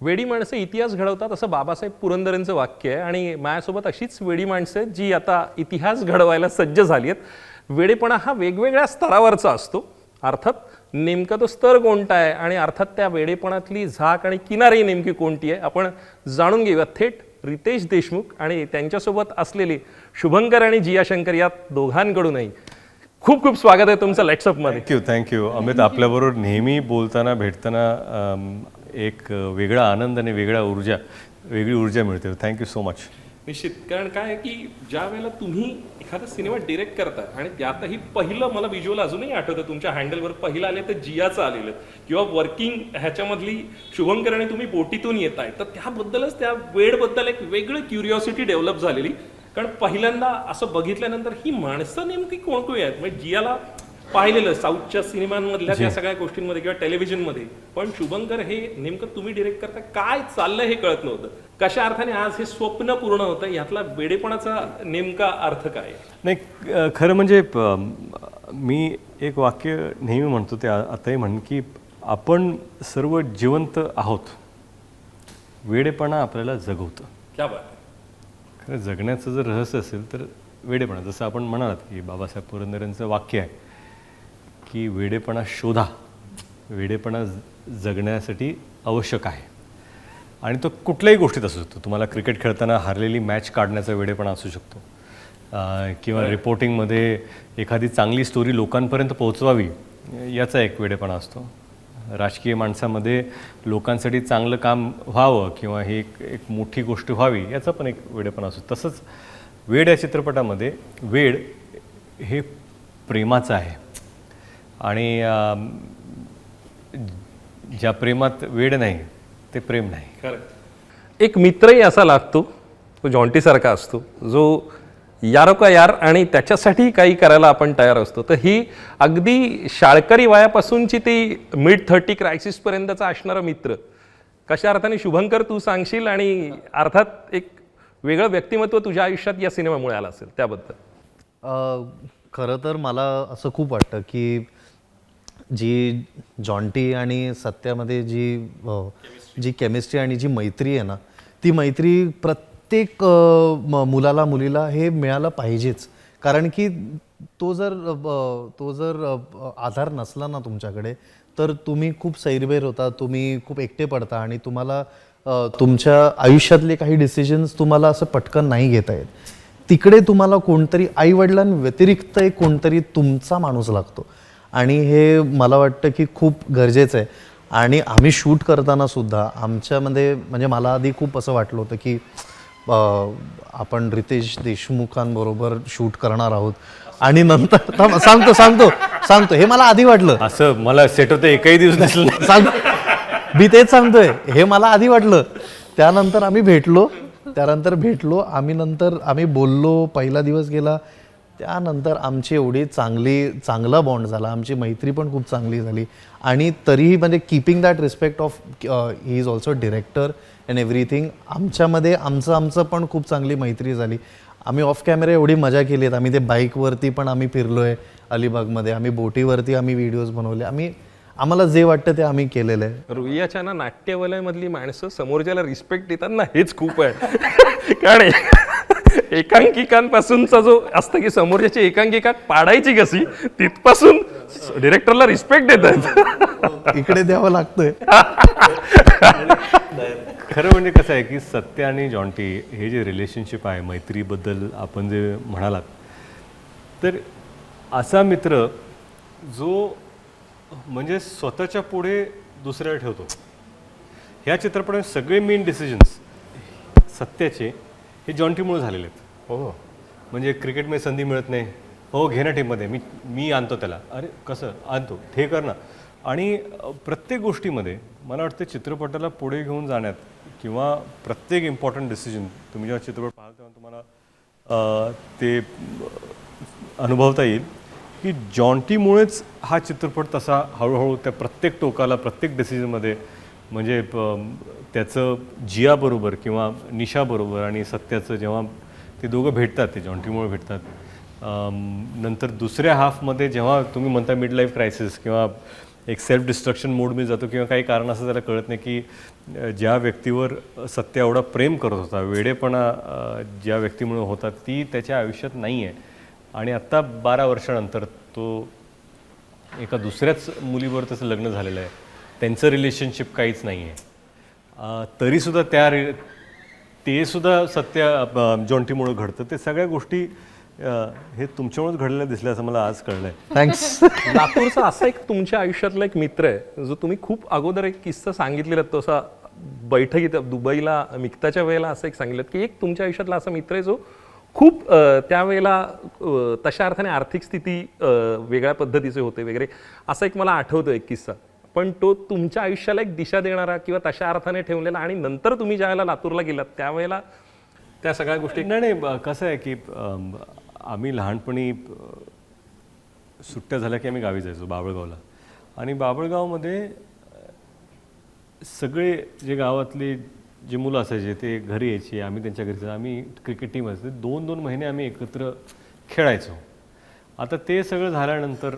वेडी माणसं इतिहास घडवतात असं बाबासाहेब पुरंदरेंचं वाक्य आहे. आणि माझ्यासोबत अशीच वेडी माणसं आहेत जी आता इतिहास घडवायला सज्ज झाली आहेत वेडेपणा हा वेगवेगळ्या स्तरावरचा असतो. अर्थात नेमका तो स्तर कोणता आहे आणि अर्थात त्या वेडेपणातली झाक आणि किनारी नेमकी कोणती आहे आपण जाणून घेऊया. थेट रितेश देशमुख आणि त्यांच्यासोबत असलेले शुभंकर आणि जिया शंकर या दोघांकडूनही खूप खूप स्वागत आहे तुमचं लेट्सअपमध्ये थँक्यू थँक्यू अमित आपल्याबरोबर नेहमी बोलताना भेटताना एक वेगळा आनंद आणि वेगळा ऊर्जा वेगळी ऊर्जा मिळते. थँक्यू सो मच निश्चित. कारण काय आहे की ज्या वेळेला तुम्ही एखादा सिनेमा डिरेक्ट करता आणि त्यातही पहिलं मला व्हिज्युअल अजूनही आठवतं तुमच्या हँडलवर पहिलं आले तर जियाचं आलेलं किंवा वर्किंग ह्याच्यामधली शुभंकर आणि तुम्ही बोटीतून येत आहे तर त्याबद्दलच त्या वेळबद्दल एक वेगळं क्युरिओसिटी डेव्हलप झालेली. कारण पहिल्यांदा असं बघितल्यानंतर ही माणसं नेमकी कोण कोण आहेत? म्हणजे जियाला पाहिलेलं साऊथच्या सिनेमांमधल्या त्या सगळ्या गोष्टींमध्ये किंवा टेलिव्हिजनमध्ये. पण शुभंकर हे नेमकं तुम्ही डिरेक्ट करता काय चाललंय हे कळत नव्हतं. कशा अर्थाने आज हे स्वप्न पूर्ण होतं यातला वेडेपणाचा नेमका अर्थ काय? नाही खरं म्हणजे मी एक वाक्य नेहमी म्हणतो ते आताही म्हण की आपण सर्व जिवंत आहोत. वेडेपणा आपल्याला जगवतं. क्या बात. खरं जगण्याचं जर रहस्य असेल तर वेडेपणा जसं आपण म्हणालात की बाबासाहेब पुरंदरेंचं वाक्य आहे की वेडेपणा शोधा. वेडेपणा जगण्यासाठी आवश्यक आहे. आणि तो कुठल्याही गोष्टीत असू शकतो. तुम्हाला क्रिकेट खेळताना हारलेली मॅच काढण्याचा वेडेपणा असू शकतो. किंवा रिपोर्टिंगमध्ये एखादी चांगली स्टोरी लोकांपर्यंत पोहोचवावी याचा एक वेडेपणा असतो. राजकीय माणसामध्ये लोकांसाठी चांगलं काम व्हावं किंवा ही एक एक मोठी गोष्ट व्हावी याचा पण एक वेडेपणा असतो. तसंच वेड या चित्रपटामध्ये वेड हे प्रेमाचं आहे. आणि ज्या प्रेमात वेड नाही ते प्रेम नाही. खरं. एक मित्रही असा लागतो तो जॉन्टीसारखा असतो जो यारो का यार आणि त्याच्यासाठी काही करायला आपण तयार असतो. तर ही अगदी शाळकरी वयापासूनची ती मिड थर्टी क्रायसिसपर्यंतचा असणारा मित्र. कशा अर्थाने शुभंकर तू सांगशील आणि अर्थात एक वेगळं व्यक्तिमत्व तुझ्या आयुष्यात या सिनेमामुळे आलं असेल त्याबद्दल. अ, खरं तर मला असं खूप वाटतं की जी जॉन्टी आणि सत्यामध्ये जी जी केमिस्ट्री आणि जी मैत्री आहे ना ती मैत्री प्रत्येक मुलाला मुलीला हे मिळालं पाहिजेच. कारण की तो जर तो जर आधार नसला ना तुमच्याकडे तर तुम्ही खूप सैरभैर होता तुम्ही खूप एकटे पडता आणि तुम्हाला तुमच्या आयुष्यातले काही डिसिजन्स तुम्हाला असं पटकन नाही घेता येत. तिकडे तुम्हाला कोणतरी आई व्यतिरिक्त एक कोणतरी तुमचा माणूस लागतो. आणि हे मला वाटतं की खूप गरजेचं आहे. आणि आम्ही शूट करताना सुद्धा आमच्यामध्ये म्हणजे मला आधी खूप असं वाटलं होतं की आपण रितेश देशमुखांबरोबर शूट करणार आहोत. आणि नंतर सांगतो सांगतो सांगतो. हे मला आधी वाटलं. असं मला सेट होतं एकही दिवस नाही. सांग मी तेच सांगतोय. हे मला आधी वाटलं. त्यानंतर आम्ही भेटलो. त्यानंतर भेटलो. आम्ही नंतर आम्ही बोललो. पहिला दिवस गेला. त्यानंतर आमची एवढी चांगली चांगला बॉन्ड झाला. आमची मैत्री पण खूप चांगली झाली. आणि तरीही म्हणजे keeping that respect of he is also director and everything आमच्यामध्ये आमचं आमचं पण खूप चांगली मैत्री झाली. आम्ही ऑफ कॅमेरा एवढी मजा केली आहेत आम्ही ते बाईकवरती पण आम्ही फिरलो आहे अलिबागमध्ये. आम्ही बोटीवरती आम्ही व्हिडिओज बनवले. आम्ही आम्हाला जे वाटतं ते आम्ही केलेलं आहे. रुईयाच्या ना नाट्यवलयमधली माणसं समोरच्याला रिस्पेक्ट देतात ना हेच खूप आहे. कारण एकांकिकांपासूनचा जो असतं की समोरच्याची एकांकिका पाडायची कशी तिथपासून डिरेक्टरला रिस्पेक्ट देतात. इकडे द्यावं लागतंय. खरं म्हणजे कसं आहे की सत्य आणि जॉन्टी हे जे रिलेशनशिप आहे मैत्रीबद्दल आपण जे म्हणालात तर असा मित्र जो म्हणजे स्वतःच्या पुढे दुसऱ्याला ठेवतो. ह्या चित्रपटात सगळे मेन डिसिजन्स सत्याचे. हे जॉन्टीमुळे झालेले आहेत. हो. म्हणजे क्रिकेटमध्ये संधी मिळत नाही. हो घे ना टीममध्ये. मी मी आणतो त्याला. अरे कसं? आणतो. हे कर ना. आणि प्रत्येक गोष्टीमध्ये मला वाटतं चित्रपटाला पुढे घेऊन जाण्यात किंवा प्रत्येक इम्पॉर्टंट डिसिजन तुम्ही जेव्हा चित्रपट पाहाल तेव्हा तुम्हाला ते अनुभवता येईल की जॉन्टीमुळेच हा चित्रपट तसा हळूहळू त्या प्रत्येक टोकाला प्रत्येक डिसिजनमध्ये म्हणजे त्याचं जियाबरोबर किंवा निशाबरोबर आणि सत्याचं जेव्हा ते दोघं भेटतात ते जॉन्टीमुळे भेटतात नंतर दुसऱ्या हाफमध्ये जेव्हा तुम्ही म्हणता मिड लाईफ क्रायसिस किंवा एक सेल्फ डिस्ट्रक्शन मोडमध्ये जातो किंवा काही कारण असं त्याला कळत नाही की ज्या व्यक्तीवर सत्य एवढा प्रेम करत होता वेडेपणा ज्या व्यक्तीमुळे होता ती त्याच्या आयुष्यात नाही आहे आणि आत्ता बारा वर्षानंतर तो एका दुसऱ्याच मुलीवर त्याचं लग्न झालेलं आहे. त्यांचं रिलेशनशिप काहीच नाही आहे तरीसुद्धा त्या रि ते सुद्धा सत्य अ, जॉन्टीमुळं घडतं. ते सगळ्या गोष्टी हे तुमच्यामुळेच घडलेल्या दिसल्या असं मला आज कळलं आहे थँक्स लातूरचा असा एक तुमच्या आयुष्यातला एक मित्र आहे जो तुम्ही खूप अगोदर एक किस्सा सांगितलेला तसा बैठकीत दुबईला निघताच्या वेळेला असं एक सांगितलं की एक तुमच्या आयुष्यातला असा मित्र आहे जो खूप त्यावेळेला तशा अर्थाने आर्थिक स्थिती वेगळ्या पद्धतीचे होते वगैरे. असं एक मला आठवतो एक किस्सा. पण तो तुमच्या आयुष्याला एक दिशा देणारा किंवा तशा अर्थाने ठेवलेला आणि नंतर तुम्ही ज्यावेळेला लातूरला गेलात त्यावेळेला त्या सगळ्या गोष्टी नाही नाही कसं आहे की आम्ही लहानपणी सुट्ट्या झाल्या की आम्ही गावी जायचो बाबळगावला. आणि बाबळगावमध्ये सगळे जे गावातले जे मुलं असायचे ते घरी यायचे आम्ही त्यांच्या घरी आम्ही क्रिकेट टीम असते दोन दोन महिने आम्ही एकत्र खेळायचो. आता ते सगळं झाल्यानंतर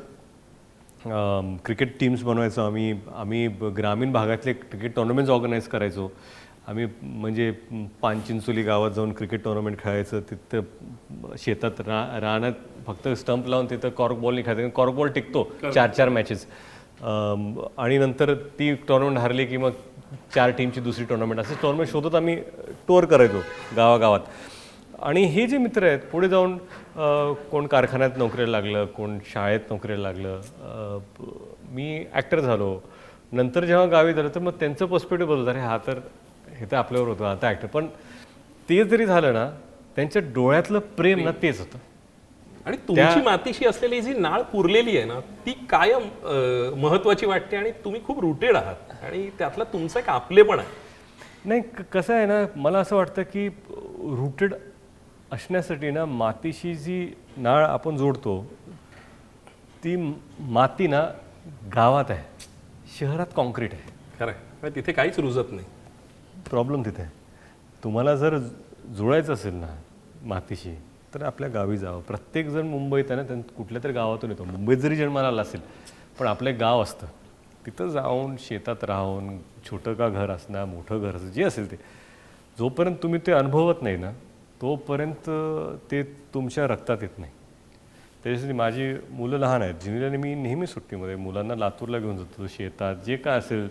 क्रिकेट टीम्स बनवायचो आम्ही. आम्ही ग्रामीण भागातले क्रिकेट टुर्नामेंट्स ऑर्गनाईज करायचो. आम्ही म्हणजे पानचिंचोली गावात जाऊन क्रिकेट टुर्नामेंट खेळायचं. तिथं शेतात रा रानात फक्त स्टंप लावून तिथं कॉर्क बॉल नाही खेळायचं. कॉर्क बॉल टिकतो. चार चार मॅचेस आणि नंतर ती टुर्नामेंट हरली की मग चार टीमची दुसरी टुर्नामेंट असे टुर्नामेंट शोधत आम्ही टूर करायचो गावागावात. आणि हे जे मित्र आहेत पुढे जाऊन कोण कारखान्यात नोकरीला लागलं कोण शाळेत नोकरीला लागलं मी ॲक्टर झालो. नंतर जेव्हा गावी झालं तर मग त्यांचं पर्स्पेक्टिव्ह बदलतं अरे हा तर हे तर आपल्यावर होतं आता ॲक्टर. पण ते जरी झालं ना त्यांच्या डोळ्यातलं प्रेम ना तेच होतं. आणि तुमची मातीशी असलेली जी नाळ पुरलेली आहे ना ती कायम महत्वाची वाटते आणि तुम्ही खूप रुटेड आहात. आणि त्यातला तुमचा एक आपलेपण आहे. नाही कसं आहे ना मला असं वाटतं की रुटेड असण्यासाठी ना मातीशी जी नाळ आपण जोडतो ती माती ना गावात आहे शहरात कॉन्क्रीट आहे. खरं आहे. तिथे काहीच रुजत नाही. प्रॉब्लेम तिथे आहे. तुम्हाला जर जुळायचं असेल ना मातीशी तर आपल्या गावी जावं. प्रत्येकजण मुंबईत आहे ना त्यां कुठल्या तरी गावातून येतो. मुंबईत जरी जन्माला आला असेल पण आपलं एक गाव असतं. तिथं जाऊन शेतात राहून छोटं का घर असणार मोठं घर असं जे असेल ते जोपर्यंत तुम्ही ते अनुभवत नाही ना तोपर्यंत ते तुमच्या रक्तात येत नाही. त्याच्यासाठी माझी मुलं लहान आहेत. जिनिलाने मी नेहमी सुट्टीमध्ये मुलांना लातूरला घेऊन जातो. शेतात जे काय असेल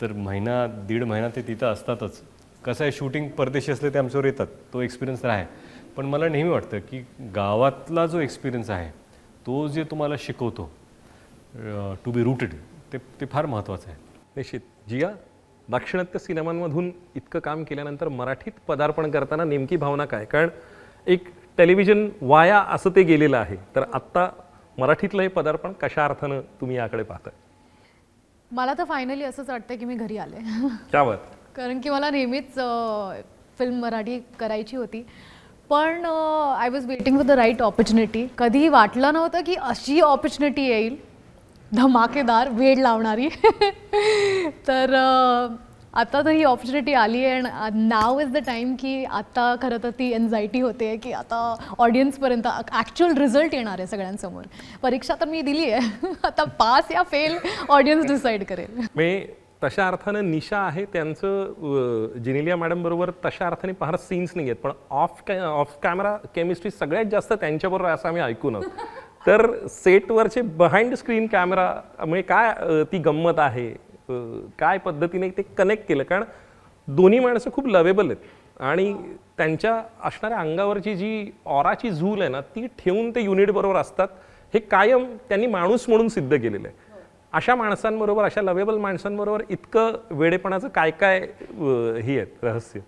तर महिना दीड महिना ते तिथं असतातच. कसं आहे शूटिंग परदेशी असले ते आमच्यावर येतात. तो एक्सपिरियन्स आहे. पण मला नेहमी वाटतं की गावातला जो एक्सपिरियन्स आहे तो जे तुम्हाला शिकवतो टू बी रूटेड ते ते फार महत्त्वाचं आहे. निश्चित. जिया? दाक्षिणात्य सिनेमांमधून इतकं काम केल्यानंतर मराठीत पदार्पण करताना नेमकी भावना काय? कारण एक टेलिव्हिजन वाया असं ते गेलेलं आहे. तर आत्ता मराठीतलं हे पदार्पण कशा अर्थानं तुम्ही याकडे पाहताय मला तर फायनली असंच वाटतं की मी घरी आले. क्या बात कारण की मला नेहमीच फिल्म मराठी करायची होती. पण I was waiting for the right opportunity कधी वाटलं नव्हतं की अशी ऑपॉर्च्युनिटी येईल. धमाकेदार वेळ लावणारी. तर आता तर ही ऑपॉर्च्युनिटी आली आहे and now is the time की आता खरं तर ती एन्झायटी होते की आता ऑडियन्सपर्यंत ॲक्च्युअल रिझल्ट येणार आहे सगळ्यांसमोर. परीक्षा तर मी दिली आहे. आता पास या फेल ऑडियन्स डिसाईड करेल. मी तशा अर्थानं निशा आहे त्यांचं जिनिलिया जिनेलिया मॅडम बरोबर तशा अर्थाने फार सीन्स नाही आहेत पण ऑफ कॅ ऑफ कॅमेरा केमिस्ट्री सगळ्यात जास्त त्यांच्याबरोबर असं आम्ही ऐकून आहोत तर सेटवरचे बिहाइंड स्क्रीन कॅमेरा म्हणजे काय ती गंमत आहे? काय पद्धतीने ते कनेक्ट केलं? कारण दोन्ही माणसं खूप लवेबल आहेत. आणि त्यांच्या असणाऱ्या अंगावरची जी ऑराची झूल आहे ना ती ठेवून ते युनिट बरोबर असतात. हे कायम त्यांनी माणूस म्हणून सिद्ध केलेलं आहे. अशा माणसांबरोबर अशा लवेबल माणसांबरोबर इतकं वेडेपणाचं काय काय ही हे आहेत रहस्य?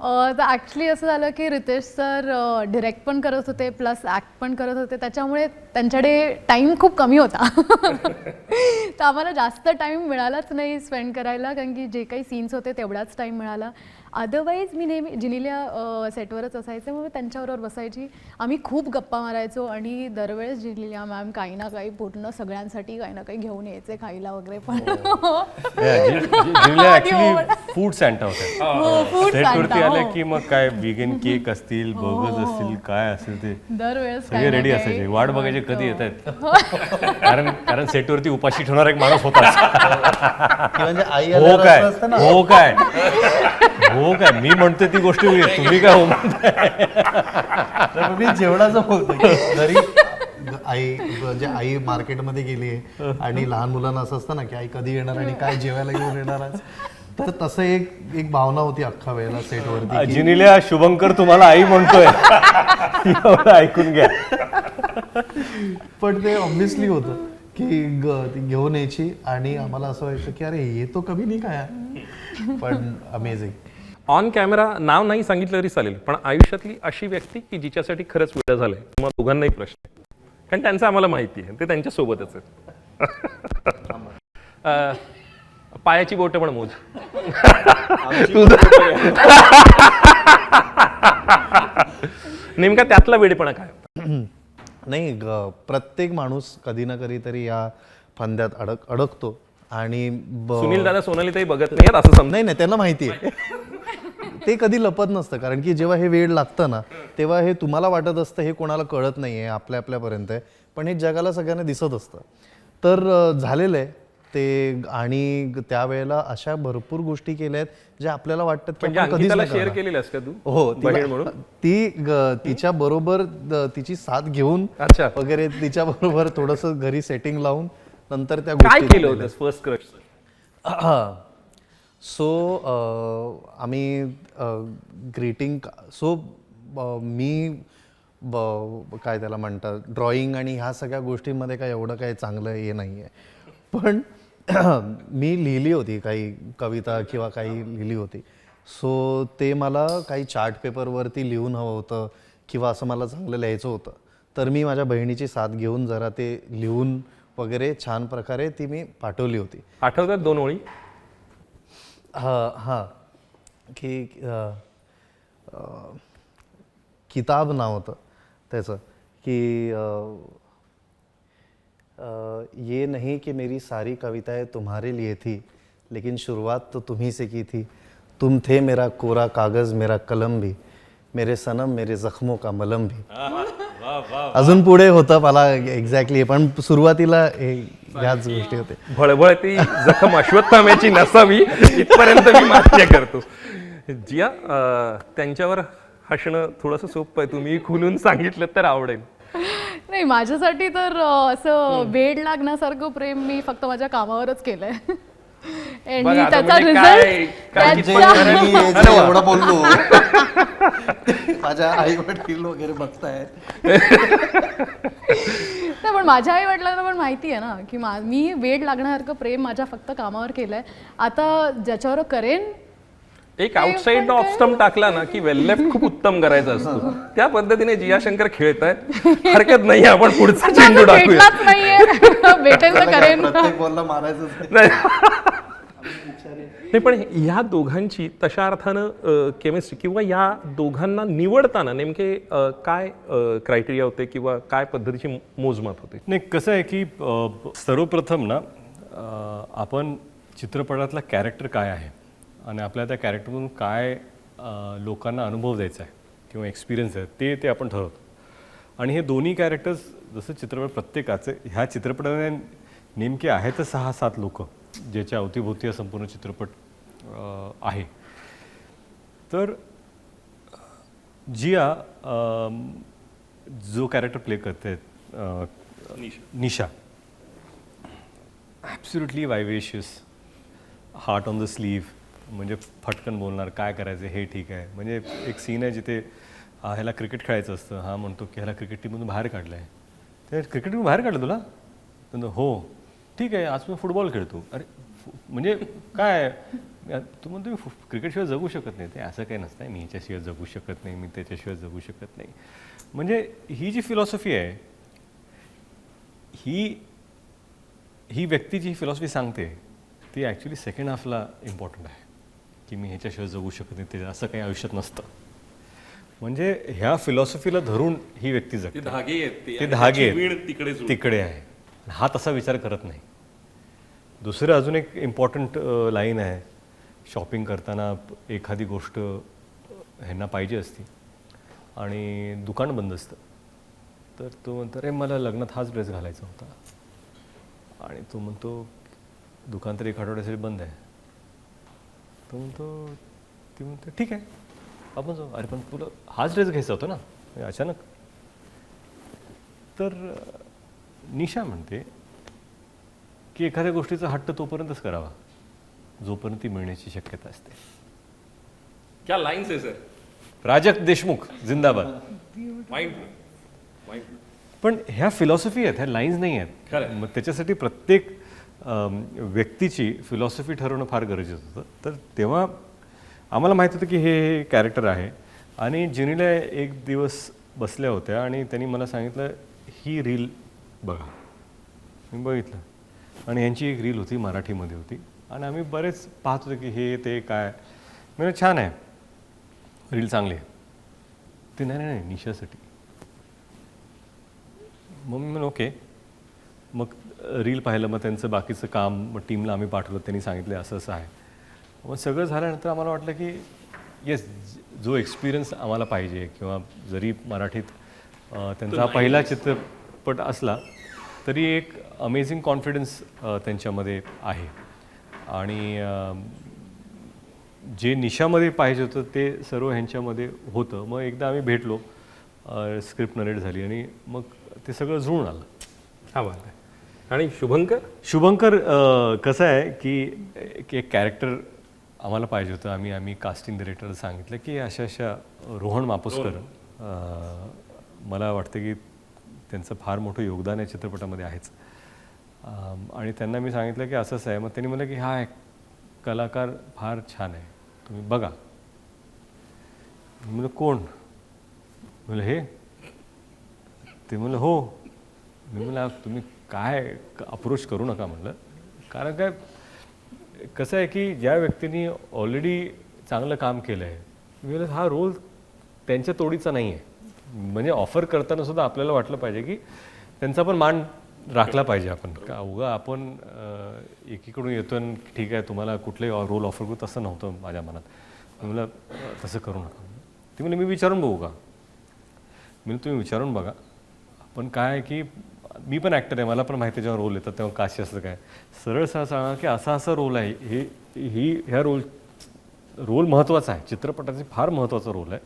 तर ॲक्च्युली असं झालं की रितेश सर डिरेक्ट पण करत होते प्लस ॲक्ट पण करत होते. त्याच्यामुळे त्यांच्याकडे टाईम खूप कमी होता. तर आम्हाला जास्त टाईम मिळालाच नाही स्पेंड करायला कारण की जे काही सीन्स होते तेवढाच टाईम मिळाला. अदरवाईज मी नेहमी जिनिलिया सेटवरच असायचे मग मी त्यांच्याबरोबर बसायची. आम्ही खूप गप्पा मारायचो आणि दरवेळेस जिनिलिया मॅम काही ना काही पूर्ण सगळ्यांसाठी काही ना काही घेऊन यायचे खायला वगैरे पण. फूड सँटा होत्या. हो, Santa. आल्या की मग काय विगन केक असतील बर्गर्स असतील काय असेल ते. दरवेळेस सगळे रेडी असायचे. वाट बघायचे कधी येत आहेत कारण कारण सेटवरती उपाशी ठेवणार एक माणूस होता की म्हणजे आई हो काय? हो काय? हो काय? मी म्हणतोय ती गोष्ट वेगळी. तुम्ही काय हो म्हणताय? तर मी जेवणाचं घरी आई म्हणजे आई मार्केटमध्ये गेली आहे आणि लहान मुलांना असं असतं ना की आई कधी येणार आणि काय जेवायला घेऊन येणार आज तर तसं एक एक भावना होती अख्खा वेळेला सेटवरती की जिनिल्या शुभंकर तुम्हाला आई म्हणतोय. एवढं ऐकून घ्या. पण ते ऑब्विसली होतं की ती घेऊन यायची आणि आम्हाला असं व्हायचं की अरे ये तो कमी नाही काय पण अमेझिंग ऑन कॅमेरा नाव नाही सांगितलं तरी चालेल पण आयुष्यातली अशी व्यक्ती की जिच्यासाठी खरंच वेळ झालाय तुम्हाला दोघांनाही प्रश्न आहे कारण त्यांचं आम्हाला माहिती आहे ते त्यांच्या सोबतच आहेत. पायाची बोट पण मोज. नेमका त्यातला वेळेपणा काय? नाही प्रत्येक माणूस कधी ना कधीतरी या फंद्यात अडक अडकतो. आणि सुनील दादा सोनाली ताई बघत नाहीयेत असं समजा. नाही नाही त्यांना माहिती आहे. ते कधी लपत नसतं कारण की जेव्हा हे वेळ लागतं ना तेव्हा हे तुम्हाला वाटत असतं हे कोणाला कळत नाही आहे आपल्या आपल्यापर्यंत पण हे जगाला सगळ्यांना दिसत असतं. तर झालेलं आहे ते आणि त्यावेळेला अशा भरपूर गोष्टी केल्या आहेत ज्या आपल्याला वाटतात की आपण कधीच अंकिताला नाही शेअर करणार. केलेलंस का तू? हो ती तिच्या बरोबर तिची साथ घेऊन अच्छा. वगैरे तिच्या बरोबर थोडस घरी सेटिंग लावून नंतर त्या काय गोष्टी केलं होतं फर्स्ट क्रश सो uh, आम्ही ग्रीटिंग सो मी ब- काय त्याला म्हणतात ड्रॉइंग आणि ह्या सगळ्या गोष्टींमध्ये काय एवढं काही चांगलं हे नाही आहे पण मी लिहिली होती काही कविता किंवा काही लिहिली होती. सो ते मला काही चार्ट पेपरवरती लिहून हवं होतं किंवा असं मला चांगलं लिहायचं होतं. तर मी माझ्या बहिणीची साथ घेऊन जरा ते लिहून वगैरे छान प्रकारे ती मी पाठवली होती. आठवतात दोन ओळी? हां हां. की किताब नाव होतं त्याचं. की ये नहीं कि मेरी सारी कविताएं तुम्हारे लिए थी लेकिन शुरुआत तो तुम्ही से की थी। तुम थे मेरा कोरा कागज मेरा कलम भी मेरे सनम मेरे जख्मों का मलम भी। अजून पुढे होतं मला एक्झॅक्टली पण सुरुवातीला ह्याच गोष्टी होते भळभळती जखम अश्वत्थाम्याची नसावी इथपर्यंत मी मान्य करतो. जिया त्यांच्यावर हसणं थोडंसं सोपं आहे. तुम्ही खुलून सांगितलं तर आवडेल. नाही माझ्यासाठी तर असं वेड लागण्यासारखं प्रेम मी फक्त माझ्या कामावरच केलंय. आणि त्याचा म्हणजे रिझल्ट एवढं बोललो. माझ्या आई वडील वगैरे बघतायत. पण माझ्या आई वडिलांना पण माहिती आहे ना की मा मी वेड लागण्यासारखं प्रेम माझ्या फक्त कामावर केलंय. आता ज्याच्यावर करेन एक आउटसाइड ऑफ स्टम्प टाकला ना की वेल लेफ्ट खूप उत्तम करायचा असतो. त्या पद्धतीने जिया शंकर खेळत आहेत हरकत नाही आपण पुढचा चेंडू टाकूया. भेटेल तर करेन. प्रत्येक बॉलला मारायचं नाही पण ह्या दोघांची तशा अर्थानं केमिस्ट्री किंवा या दोघांना निवडताना नेमके काय क्रायटेरिया होते किंवा काय पद्धतीची मोजमाप होते? नाही कसं आहे की सर्वप्रथम ना आपण चित्रपटातला कॅरेक्टर काय आहे? आणि आपल्या त्या कॅरेक्टरमधून काय लोकांना अनुभव द्यायचा आहे किंवा एक्सपिरियन्स आहे ते ते आपण ठरवतो. आणि हे दोन्ही कॅरेक्टर्स जसं चित्रपट प्रत्येकाचे ह्या चित्रपटाने नेमके आहेत सहा सात लोक. ज्याच्या अवतीभोवती हा संपूर्ण चित्रपट आहे. तर जिया जो कॅरेक्टर प्ले करते Nisha. Absolutely vivacious heart on the sleeve म्हणजे फटकन बोलणार काय करायचं हे ठीक आहे. म्हणजे एक सीन आहे जिथे ह्याला क्रिकेट खेळायचं असतं. हा म्हणतो की ह्याला क्रिकेट टीममधून बाहेर काढलं आहे ते क्रिकेट टीममधून बाहेर काढलं तुला? हो. ठीक आहे आज मी फुटबॉल खेळतो. अरे म्हणजे काय? तू म्हणतो मी क्रिकेटशिवाय जगू शकत नाही. ते असं काही नसतं मी ह्याच्याशिवाय जगू शकत नाही. मी त्याच्याशिवाय जगू शकत नाही. म्हणजे ही जी फिलॉसॉफी आहे ही ही व्यक्ती जी फिलॉसॉफी सांगते ती ॲक्च्युली सेकंड हाफला इम्पॉर्टंट आहे. की मी ह्याच्याशिवाय जगू शकत नाही. ते असं काही आयुष्यात नसतं. म्हणजे ह्या फिलॉसॉफीला धरून ही व्यक्ती जगते. धागे ते धागे तिकडे तिकडे आहे. हा तसा विचार करत नाही. दुसरं अजून एक इम्पॉर्टंट लाईन आहे. शॉपिंग करताना एखादी गोष्ट ह्यांना पाहिजे असती आणि दुकान बंद असतं. तर तो म्हणतो अरे मला लग्नात हाच ड्रेस घालायचा होता. आणि तो म्हणतो दुकान तर एक आठवड्यासाठी बंद आहे. तो म्हणतो ती म्हणतो ठीक आहे आपण जाऊ. अरे पण तुला हाच ड्रेस घ्यायचा होता ना? अचानक. तर निशा म्हणते की एखाद्या गोष्टीचा हट्ट तोपर्यंतच करावा जोपर्यंत ती मिळण्याची शक्यता असते. क्या लाईन्स आहे सर प्राजक्त देशमुख जिंदाबाद. माइंड पण ह्या फिलॉसॉफी आहेत ह्या लाईन्स नाही आहेत. मग त्याच्यासाठी प्रत्येक व्यक्तीची फिलॉसॉफी ठरवणं फार गरजेचं होतं. तर तेव्हा आम्हाला माहीत होतं की हे हे कॅरेक्टर आहे. आणि जिनीला एक दिवस बसल्या होत्या आणि त्यांनी मला सांगितलं ही रील बघा. मी बघितलं. आणि यांची एक रील होती मराठीमध्ये होती. आणि आम्ही बरेच पाहत होतो की हे ते काय. म्हणजे छान आहे. रील चांगली आहे. ते नाही नाही नाही, निशासाठी. मग मी म्हणलं ओके. मग रील पाहिलं मग त्यांचं बाकीचं काम मग टीमला आम्ही पाठवलं त्यांनी सांगितलं असं असं आहे. मग सगळं झाल्यानंतर आम्हाला वाटलं की येस जो एक्सपिरियन्स आम्हाला पाहिजे किंवा जरी मराठीत त्यांचा हा पहिला चित्रपट असला तरी एक अमेझिंग कॉन्फिडन्स त्यांच्यामध्ये आहे. आणि जे निशामध्ये पाहिजे होतं ते सर्व ह्यांच्यामध्ये होतं. मग एकदा आम्ही भेटलो स्क्रिप्ट नरेट झाली आणि मग ते सगळं जुळून आलं. हा बात आहे. आणि शुभंकर? शुभंकर कसं आहे की एक- एक कॅरेक्टर आम्हाला पाहिजे होतं. आम्ही आम्ही कास्टिंग डिरेक्टरला सांगितलं की अशा अशा रोहन मापुसकर मला वाटतं की त्यांचं फार मोठं योगदान या चित्रपटामध्ये आहेच. आणि त्यांना मी सांगितलं की असंच आहे. मग त्यांनी म्हणलं की हा एक कलाकार फार छान आहे. तुम्ही बघा. म्हणलं कोण? म्हणलं हे. ते म्हणलं हो. मी म्हणलं तुम्ही काय अप्रोच करू नका म्हणलं. कारण काय कसं आहे की ज्या व्यक्तींनी ऑलरेडी चांगलं काम केलं आहे मी म्हणलं हा रोल त्यांच्या तोडीचा नाही आहे म्हणजे ऑफर करताना सुद्धा आपल्याला वाटलं पाहिजे की त्यांचा पण मान राखला पाहिजे आपण. का उगा आपण एकीकडून येतो आणि ठीक आहे तुम्हाला कुठलेही रोल ऑफर करू तसं नव्हतं माझ्या मनात. मला तसं करू नका. ती म्हणजे मी विचारून बघू का? मी तुम्ही विचारून बघा. पण काय आहे की मी पण ॲक्टर आहे मला पण माहिती आहे जेव्हा रोल येतात तेव्हा काशी असं काय. सरळ सहज सांगा की असा असा रोल आहे. हे ही ह्या रोल रोल महत्त्वाचा आहे. चित्रपटाचे फार महत्त्वाचा रोल आहे.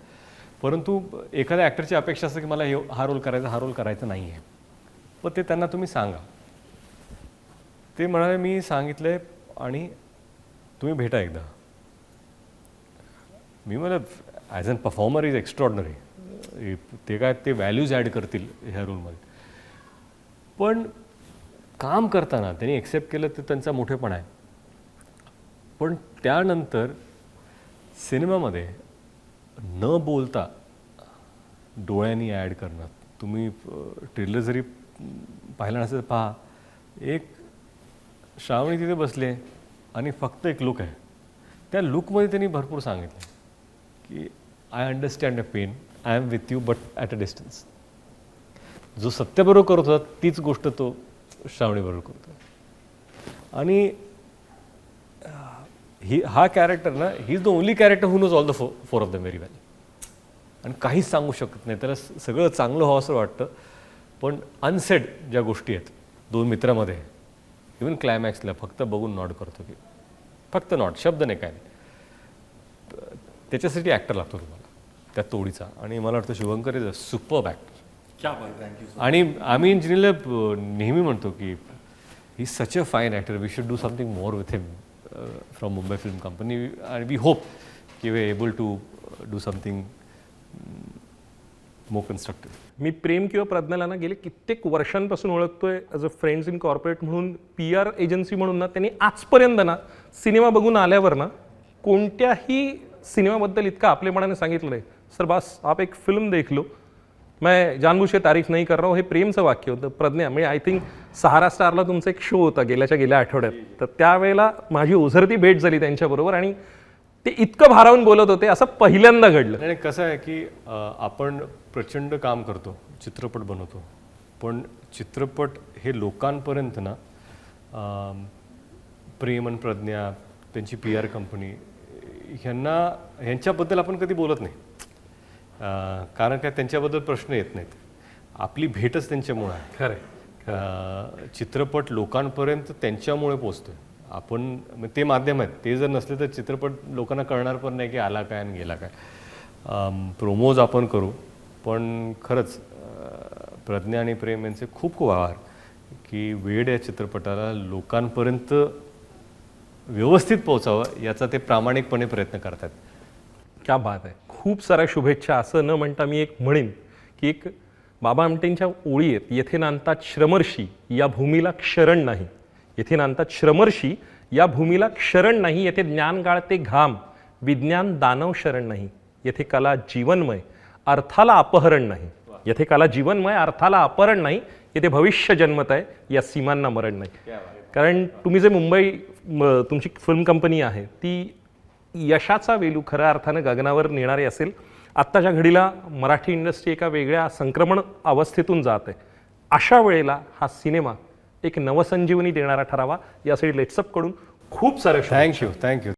परंतु एखाद्या ॲक्टरची अपेक्षा असते की मला हे हा रोल करायचा हा रोल करायचा नाही आहे पण ते त्यांना तुम्ही सांगा. ते म्हणाले मी सांगितलं आहे आणि तुम्ही भेटा एकदा. मी मला as an performer is extraordinary ते काय ते व्हॅल्यूज ॲड करतील ह्या रोलमध्ये पण काम करताना त्यांनी एक्सेप्ट केलं तर त्यांचा मोठेपणा आहे. पण त्यानंतर सिनेमामध्ये न बोलता डोळ्यांनी ॲड करणं तुम्ही ट्रेलर जरी पाहिला नसेल तर पहा. एक श्रावणी तिथे बसले आणि फक्त एक लुक आहे. त्या लुकमध्ये त्यांनी भरपूर सांगितलं की I understand a pain I am with you but at a distance जो सत्याबरोबर करत होता तीच गोष्ट तो श्रावणीबरोबर करतो आणि ही हा कॅरेक्टर ना he is the only character who knows all the फो four of the very well आणि काहीच सांगू शकत नाही. त्याला सगळं चांगलं व्हावं असं वाटतं. पण अनसेड ज्या गोष्टी आहेत दोन मित्रामध्ये इवन क्लायमॅक्सला फक्त बघून नॉट करतो की फक्त नॉट शब्द नाही काय नाही. त्याच्यासाठी ॲक्टर लागतो तुम्हाला त्या तोडीचा. आणि मला वाटतं Shubhankar is a super actor आणि आम्ही इंजिनियरला नेहमी म्हणतो की he such a fine actor we should do something more with him from Mumbai film company आणि वी होप की we able to do something more constructive मी प्रेम किंवा प्रज्ञाला ना गेले कित्येक वर्षांपासून ओळखतोय as a friends in corporate म्हणून पी आर एजन्सी म्हणून ना त्यांनी आजपर्यंत ना सिनेमा बघून आल्यावर ना कोणत्याही सिनेमाबद्दल इतका आपलेपणाने सांगितलं नाही. सर बास आप एक फिल्म देख लो. मैं जानबूझ तारीफ नाही कर रहा हूँ हे प्रेमचं वाक्य होतं. प्रज्ञा म्हणजे आय थिंक सहारा स्टारला तुमचा एक शो होता गेल्याच्या गेल्या आठवड्यात. तर त्यावेळेला माझी ओझरती भेट झाली त्यांच्याबरोबर आणि ते इतकं भारावून बोलत होते असं पहिल्यांदा घडलं. आणि कसं आहे की आपण प्रचंड काम करतो चित्रपट बनवतो. पण चित्रपट हे लोकांपर्यंत ना प्रेम आणि प्रज्ञा त्यांची पी आर कंपनी ह्यांना ह्यांच्याबद्दल आपण कधी बोलत नाही. कारण काय त्यांच्याबद्दल प्रश्न येत नाहीत. आपली भेटच त्यांच्यामुळं आहे. खरंय अं, चित्रपट लोकांपर्यंत त्यांच्यामुळे पोचतोय आपण ते माध्यम आहेत. ते जर नसले तर चित्रपट लोकांना कळणार पण नाही की आला काय आणि गेला काय. प्रोमोज आपण करू पण खरंच प्रज्ञा आणि प्रेम यांचे खूप खूप आभार की वेड या चित्रपटाला लोकांपर्यंत व्यवस्थित पोचावं याचा ते प्रामाणिकपणे प्रयत्न करतात क्या बात आहे. खूप साऱ्या शुभेच्छा. असं न म्हणता मी एक म्हणेन की एक बाबा आमटेंच्या ओळी आहेत येथे नांतात श्रमर्षी या भूमीला क्षरण नाही. येथे नांतात श्रमर्षी या भूमीला क्षरण नाही. येथे ज्ञान गाळते घाम विज्ञान दानव शरण नाही. येथे कला जीवनमय अर्थाला अपहरण नाही. येथे कला जीवनमय अर्थाला अपहरण नाही. येथे भविष्य जन्मत आहे या सीमांना मरण नाही. कारण तुम्ही जे मुंबई तुमची फिल्म कंपनी आहे ती यशाचा वेलू खऱ्या अर्थानं गगनावर नेणारी असेल. आत्ताच्या घडीला मराठी इंडस्ट्री एका वेगळ्या संक्रमण अवस्थेतून जात आहे. अशा वेळेला हा सिनेमा एक नवसंजीवनी देणारा ठरावा. यासाठी लेट्सअपकडून खूप सारे थँक्यू थँक्यू